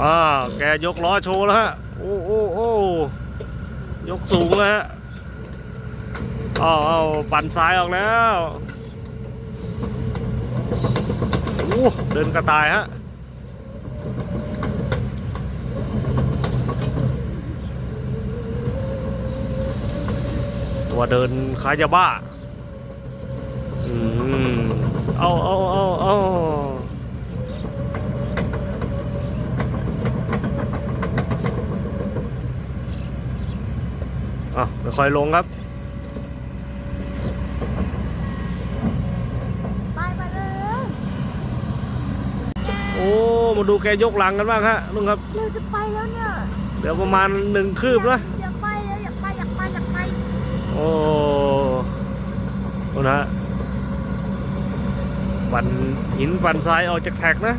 อ่าแกยกล้อโชว์แล้วฮะ โอ้โอ้โอ้ยกสูงแล้วฮะอ้าวอ้าปั่นซ้ายออกแล้วโอ้เดินกระต่ายฮะตัวเดินคล้ายจะบ้า อืม เอาเอา อะค่อยๆลงครับไปไปเลยโอ้มาดูแกยกหลังกันบ้างฮะลุงครับเราจะไปแล้วเนี่ยเดี๋ยวประมาณหนึ่งคืบนะอยากไปแล้วอยากไปอยากไปอยากไปโอ้โหนะฮะปั่นหินปั่นทรายออกจากแท็กนะ